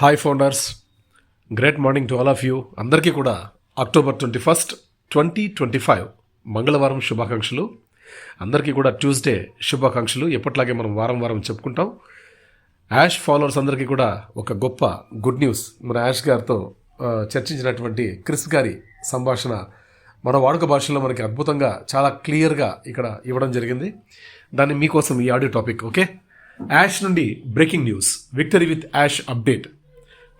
Hi founders great morning to all of you అందరికీ కూడా October twenty first twenty twenty five మంగళవారం శుభాకాంక్షలు. అందరికీ కూడా ట్యూస్డే శుభాకాంక్షలు. ఎప్పట్లాగే మనం వారం వారం చెప్పుకుంటాం. యాష్ ఫాలోవర్స్ అందరికీ కూడా ఒక గొప్ప గుడ్ న్యూస్ మన యాష్ గారితో చర్చించినటువంటి క్రిస్ గారి సంభాషణ మన వాడుక భాషలో మనకి అద్భుతంగా చాలా క్లియర్గా ఇక్కడ ఇవ్వడం జరిగింది. దాన్ని మీకోసం ఈ ఆడియో టాపిక్ ఓకే? యాష్ నుండి breaking news victory with Ash update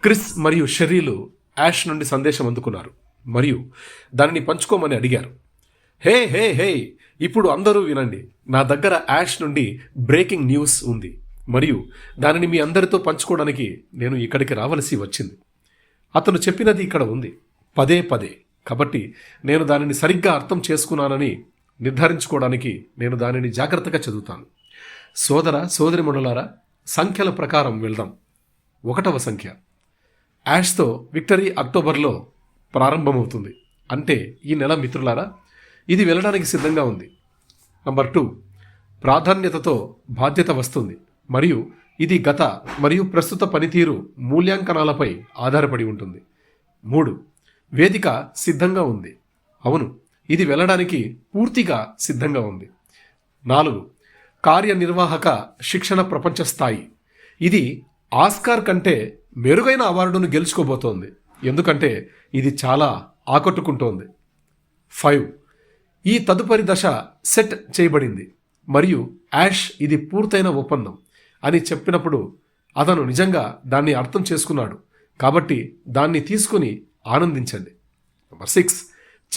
Chris మరియు షెర్రీలు యాష్ నుండి సందేశం అందుకున్నారు. మరియు దానిని పంచుకోమని అడిగారు. హే హే హే ఇప్పుడు అందరూ వినండి. నా దగ్గర యాష్ నుండి బ్రేకింగ్ న్యూస్ ఉంది. మరియు దానిని మీ అందరితో పంచుకోవడానికి నేను ఇక్కడికి రావలసి వచ్చింది. అతను చెప్పినది ఇక్కడ ఉంది. పదే పదే. కాబట్టి నేను దానిని సరిగ్గా అర్థం చేసుకున్నానని నిర్ధారించుకోవడానికి నేను దానిని జాగ్రత్తగా చదువుతాను. సోదర సోదరి మండలారా సంఖ్యల ప్రకారం వెళ్దాం. ఒకటవ సంఖ్య. యాష్తో విక్టరీ అక్టోబర్లో ప్రారంభమవుతుంది. అంటే ఈ నెల మిత్రులారా ఇది వెళ్ళడానికి సిద్ధంగా ఉంది. నంబర్ టూ ప్రాధాన్యతతో బాధ్యత వస్తుంది. మరియు ఇది గత మరియు ప్రస్తుత పనితీరు మూల్యాంకనాలపై ఆధారపడి ఉంటుంది. మూడు వేదిక సిద్ధంగా ఉంది. అవును ఇది వెళ్ళడానికి పూర్తిగా సిద్ధంగా ఉంది. నాలుగు కార్యనిర్వాహక శిక్షణ ప్రపంచ స్థాయి. ఇది ఆస్కార్ కంటే మెరుగైన అవార్డును గెలుచుకోబోతోంది. ఎందుకంటే ఇది చాలా ఆకట్టుకుంటోంది. ఫైవ్. ఈ తదుపరి దశ సెట్ చేయబడింది. మరియు యాష్ ఇది పూర్తయిన ఒప్పందం అని చెప్పినప్పుడు అతను నిజంగా దాన్ని అర్థం చేసుకున్నాడు. కాబట్టి దాన్ని తీసుకుని ఆనందించండి. Number six.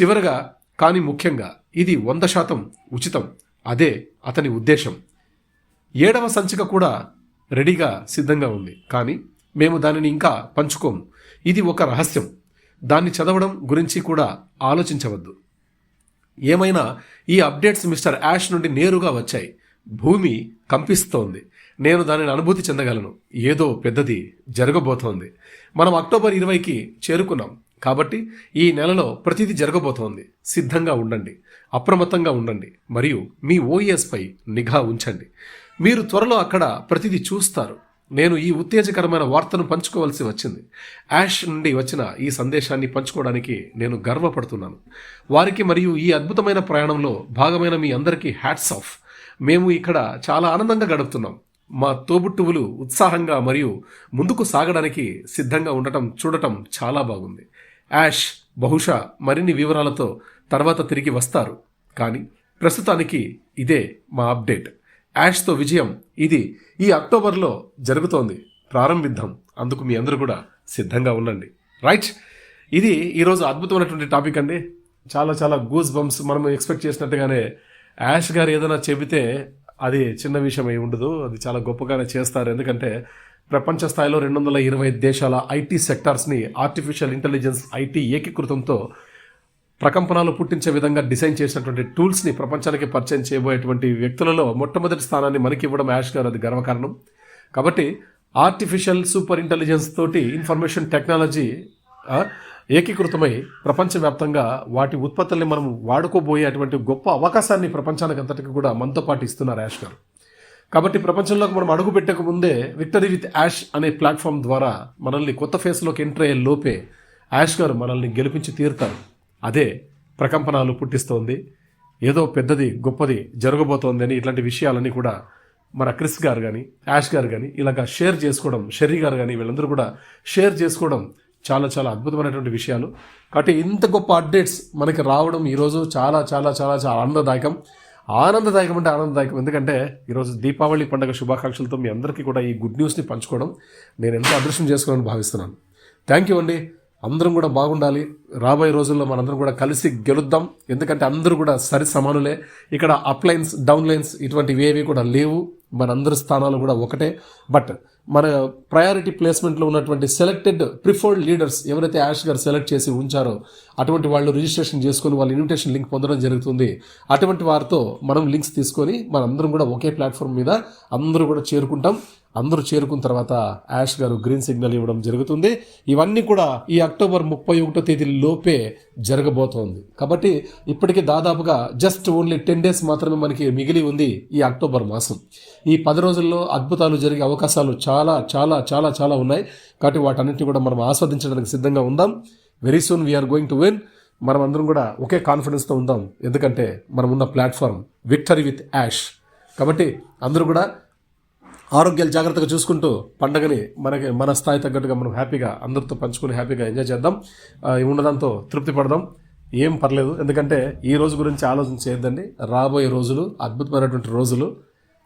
చివరగా కానీ ముఖ్యంగా ఇది వంద శాతం ఉచితం. అదే అతని ఉద్దేశం. ఏడవ సంచిక కూడా రెడీగా సిద్ధంగా ఉంది. కానీ మేము దానిని ఇంకా పంచుకోము. ఇది ఒక రహస్యం. దాన్ని చదవడం గురించి కూడా ఆలోచించవద్దు. ఏమైనా ఈ అప్డేట్స్ మిస్టర్ యాష్ నుండి నేరుగా వచ్చాయి. భూమి కంపిస్తోంది. నేను దానిని అనుభూతి చెందగలను. ఏదో పెద్దది జరగబోతోంది. మనం అక్టోబర్ ఇరవైకి చేరుకున్నాం. కాబట్టి ఈ నెలలో ప్రతిదీ జరగబోతోంది. సిద్ధంగా ఉండండి. అప్రమత్తంగా ఉండండి. మరియు మీ ఓఎస్పై నిఘా ఉంచండి. మీరు త్వరలో అక్కడ ప్రతిదీ చూస్తారు. నేను ఈ ఉత్తేజకరమైన వార్తను పంచుకోవాల్సి వచ్చింది. యాష్ నుండి వచ్చిన ఈ సందేశాన్ని పంచుకోవడానికి నేను గర్వపడుతున్నాను. వారికి మరియు ఈ అద్భుతమైన ప్రయాణంలో భాగమైన మీ అందరికీ హ్యాట్స్ ఆఫ్ మేము ఇక్కడ చాలా ఆనందంగా గడుపుతున్నాం. మా తోబుట్టువులు ఉత్సాహంగా మరియు ముందుకు సాగడానికి సిద్ధంగా ఉండటం చూడటం చాలా బాగుంది. యాష్ బహుశా మరిన్ని వివరాలతో తర్వాత తిరిగి వస్తారు. కానీ ప్రస్తుతానికి ఇదే మా అప్డేట్. యాష్తో విజయం ఇది ఈ అక్టోబర్లో జరుగుతోంది. ప్రారంభిద్దాం. అందుకు మీ అందరూ కూడా సిద్ధంగా ఉండండి. రైట్. ఇది ఈరోజు అద్భుతమైనటువంటి టాపిక్ అండి. చాలా చాలా గూస్ బంప్స్ మనం ఎక్స్పెక్ట్ చేసినట్టుగానే యాష్ గారు ఏదైనా చెబితే అది చిన్న విషయం అయి ఉండదు. అది చాలా గొప్పగానే చేస్తారు. ఎందుకంటే ప్రపంచ స్థాయిలో రెండు వందల ఇరవై దేశాల ఐటీ సెక్టార్స్ని ఆర్టిఫిషియల్ ఇంటెలిజెన్స్ ఐటీ ఏకీకృతంతో ప్రకంపనలు పుట్టించే విధంగా డిజైన్ చేసినటువంటి టూల్స్ని ప్రపంచానికి పరిచయం చేయబోయేటువంటి వ్యక్తులలో మొట్టమొదటి స్థానాన్ని మనకి ఇవ్వడం యాష్ గారు అది గర్వకారణం. కాబట్టి ఆర్టిఫిషియల్ సూపర్ ఇంటెలిజెన్స్ తోటి ఇన్ఫర్మేషన్ టెక్నాలజీ ఏకీకృతమై ప్రపంచవ్యాప్తంగా వాటి ఉత్పత్తుల్ని మనం వాడుకోబోయేటువంటి గొప్ప అవకాశాన్ని ప్రపంచానికి అంతటికి కూడా మనతో పాటు ఇస్తున్నారు యాష్ గారు. కాబట్టి ప్రపంచంలోకి మనం అడుగు పెట్టక ముందే విక్టరీ విత్ యాష్ అనే ప్లాట్ఫామ్ ద్వారా మనల్ని కొత్త ఫేస్లోకి ఎంటర్ అయ్యే లోపే యాష్ గారు మనల్ని గెలిపించి తీరుతారు. అదే ప్రకంపనాలు పుట్టిస్తోంది. ఏదో పెద్దది గొప్పది జరగబోతోందని ఇట్లాంటి విషయాలన్నీ కూడా మన క్రిస్ గారు కానీ యాష్ గారు కానీ ఇలాగ షేర్ చేసుకోవడం షెర్రీ గారు కానీ వీళ్ళందరూ కూడా షేర్ చేసుకోవడం చాలా చాలా అద్భుతమైనటువంటి విషయాలు. కాబట్టి ఇంత గొప్ప అప్డేట్స్ మనకి రావడం ఈరోజు చాలా చాలా చాలా చాలా ఆనందదాయకం. ఆనందదాయకం అంటే ఆనందదాయకం. ఎందుకంటే ఈరోజు దీపావళి పండుగ శుభాకాంక్షలతో మీ అందరికీ కూడా ఈ గుడ్ న్యూస్ని పంచుకోవడం నేను ఎంతో అదృష్టం చేసుకోవాలని భావిస్తున్నాను. థ్యాంక్ యూ అండి. అందరం కూడా బాగుండాలి. రాబోయే రోజుల్లో మనందరం కూడా కలిసి గెలుద్దాం. ఎందుకంటే అందరూ కూడా సరి సమానులే. ఇక్కడ అప్లైన్స్ డౌన్లైన్స్ ఇటువంటివి ఏవి కూడా లేవు. మనందరి స్థానాలు కూడా ఒకటే. బట్ మన ప్రయారిటీ ప్లేస్మెంట్లో ఉన్నటువంటి సెలెక్టెడ్ ప్రిఫర్డ్ లీడర్స్ ఎవరైతే యాష్ గారు సెలెక్ట్ చేసి ఉంచారో అటువంటి వాళ్ళు రిజిస్ట్రేషన్ చేసుకొని వాళ్ళ ఇన్విటేషన్ లింక్ పొందడం జరుగుతుంది. అటువంటి వారితో మనం లింక్స్ తీసుకొని మనందరం కూడా ఒకే ప్లాట్ఫామ్ మీద అందరూ కూడా చేరుకుంటాం. అందరూ చేరుకున్న తర్వాత యాష్ గారు గ్రీన్ సిగ్నల్ ఇవ్వడం జరుగుతుంది. ఇవన్నీ కూడా ఈ అక్టోబర్ ముప్పై ఒకటో తేదీ లోపే జరగబోతోంది. కాబట్టి ఇప్పటికి దాదాపుగా జస్ట్ ఓన్లీ టెన్ డేస్ మాత్రమే మనకి మిగిలి ఉంది ఈ అక్టోబర్ మాసం. ఈ పది రోజుల్లో అద్భుతాలు జరిగే అవకాశాలు చాలా చాలా చాలా చాలా ఉన్నాయి. కాబట్టి వాటన్నిటిని కూడా మనం ఆస్వాదించడానికి సిద్ధంగా ఉందాం. Very soon we're going to win మనం అందరం కూడా ఒకే కాన్ఫిడెన్స్తో ఉందాం. ఎందుకంటే మనం ఉన్న ప్లాట్ఫామ్ విక్టరీ విత్ యాష్ కాబట్టి అందరూ కూడా ఆరోగ్యాలు జాగ్రత్తగా చూసుకుంటూ పండగని మనకి మన స్థాయి తగ్గట్టుగా మనం హ్యాపీగా అందరితో పంచుకొని హ్యాపీగా ఎంజాయ్ చేద్దాం. ఆ, తృప్తి పడదాం. ఏం పర్లేదు. ఎందుకంటే ఈ రోజు గురించి ఆలోచన చేయొద్దండి. రాబోయే రోజులు అద్భుతమైనటువంటి రోజులు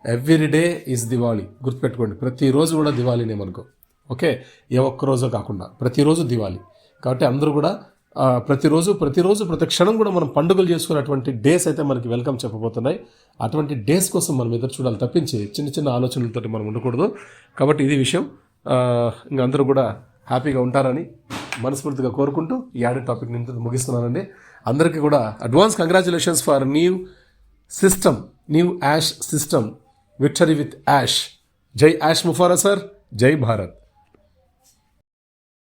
ఎవ్రీ డే ఈజ్ దివాళీ గుర్తుపెట్టుకోండి. ప్రతిరోజు కూడా దివాళీనే మనకు. ఓకే? ఏ ఒక్క రోజు కాకుండా. ప్రతిరోజు దివాళీ. కాబట్టి అందరూ కూడా ప్రతిరోజు ప్రతిరోజు ప్రతి క్షణం కూడా మనం పండుగలు చేసుకునేటువంటి డేస్ అయితే మనకి వెల్కమ్ చెప్పబోతున్నాయి. అటువంటి డేస్ కోసం మనం ఎదురు చూడాలి తప్పించి చిన్న చిన్న ఆలోచనలతోటి మనం ఉండకూడదు. కాబట్టి ఇది విషయం. ఇంకా అందరూ కూడా హ్యాపీగా ఉంటారని మనస్ఫూర్తిగా కోరుకుంటూ ఈ యాడ్ టాపిక్ నేను ముగిస్తున్నానండి. అందరికీ కూడా advance congratulations for new system new Ash system victory with Ash జై యాష్ ముఫారా సార్ జై భారత్.